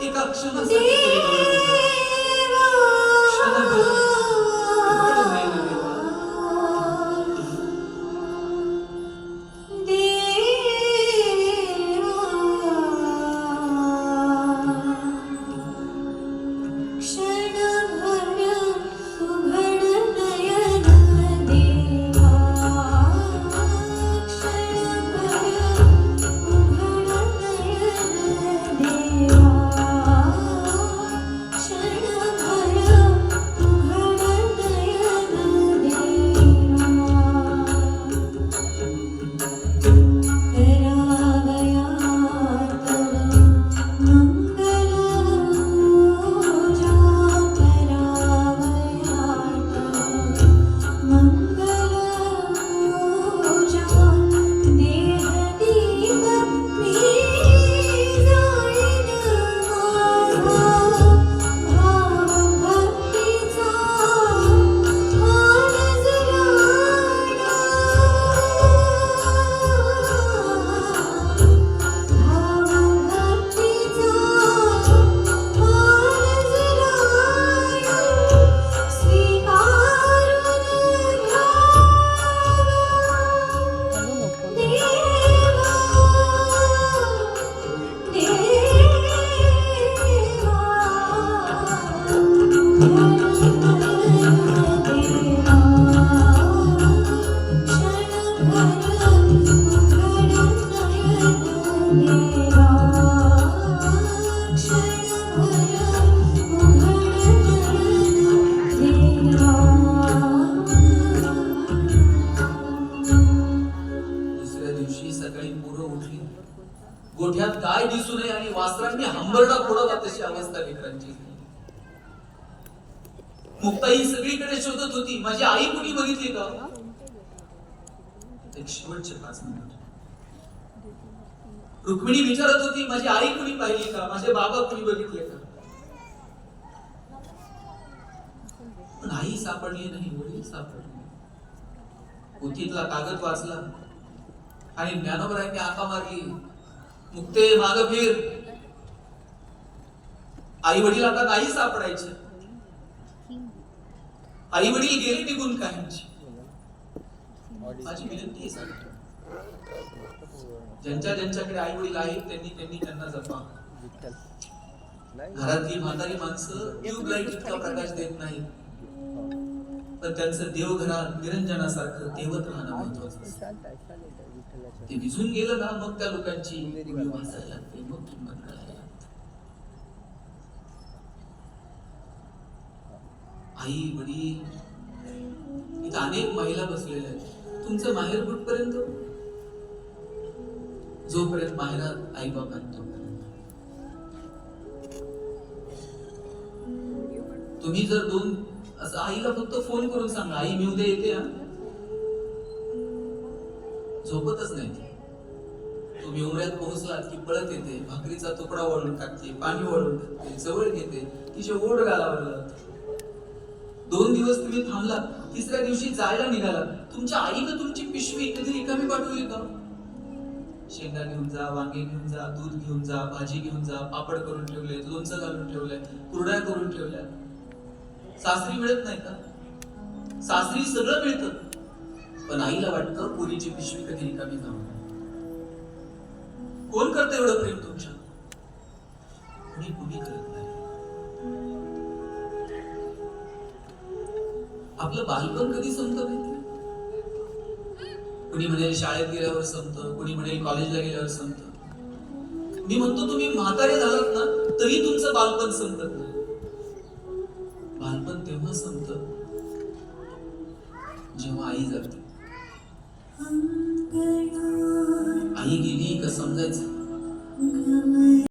絵が中学るんです。गोठ्यात गाय दिसू नये आणि वासरांनी हंबरडा फोडत तशी अवस्था लेकरांची झाली. मुक्ताई सगळीकडे शोधत होती. माझी आई कुणी बघितली का? एक शेवटचे पाच मिनिट. रुक्मिणी विचारत होती माझी आई कुणी पाहिली का? माझे बाबा कुणी बघितले का? पण आई सापडली नाही वडील सापडले पोथीतला कागद वाचला. आणि ज्ञानोबरांनी आका मारली. मुक्ते माग फिर आई वडील आता नाही सापडायचे. आई वडील गेले निघून काहींची. माझी विनंती ज्यांच्या ज्यांच्याकडे आई वडील आहेत त्यांनी त्यांनी त्यांना जपा. घरातली म्हातारी माणसं ट्यूबलाईट इतका प्रकाश देत नाही तर त्यांचं देवघरात निरंजनासारखं देवत राहणं महत्वाचं ते विझून गेलं ना मग त्या लोकांची वाचायला लागते मग किंमत कळायला लागते. आई वडील इथं अनेक महिला बसलेल्या आहेत. तुमचं माहेर कुठपर्यंत? जोपर्यंत माहेरात आई बाप तोपर्यंत. तुम्ही जर दोन असं आईला फक्त फोन करून सांगा आई मी उद्या येते झोपतच नाही तुम्ही उमऱ्यात पोहोचलात की पळत येते भाकरीचा तुकडा वळून टाकते पाणी वाढून टाकते जवळ घेते तिचे ओढ घालावं लावते. दोन दिवस तुम्ही थांबला तिसऱ्या दिवशी जायला निघाला तुमच्या आईनं तुमची पिशवी कधी रिकामी पाठवली का? शेंगा घेऊन जा वांगे घेऊन जा दूध घेऊन जा भाजी घेऊन जा पापड करून ठेवले लोणचं घालून ठेवलंय कुरड्या करून ठेवल्या. सासरी मिळत नाही का? सासरी सगळं मिळतं. पण आईला वाटतं पुरीची पिशवी कधी रिकामी जाऊ कोण करतं एवढं प्रेम तुमच्या? आपलं बालपण कधी संपत माहिती कुणी म्हणेल शाळेत गेल्यावर संपतं कुणी म्हणेल कॉलेजला गेल्यावर संपतं. मी म्हणतो तुम्ही म्हातारे झालात ना तरी तुमचं बालपण संपत नाही. बालपण तेव्हा संपत जेव्हा आई जाते. आई गेली का समजायचं?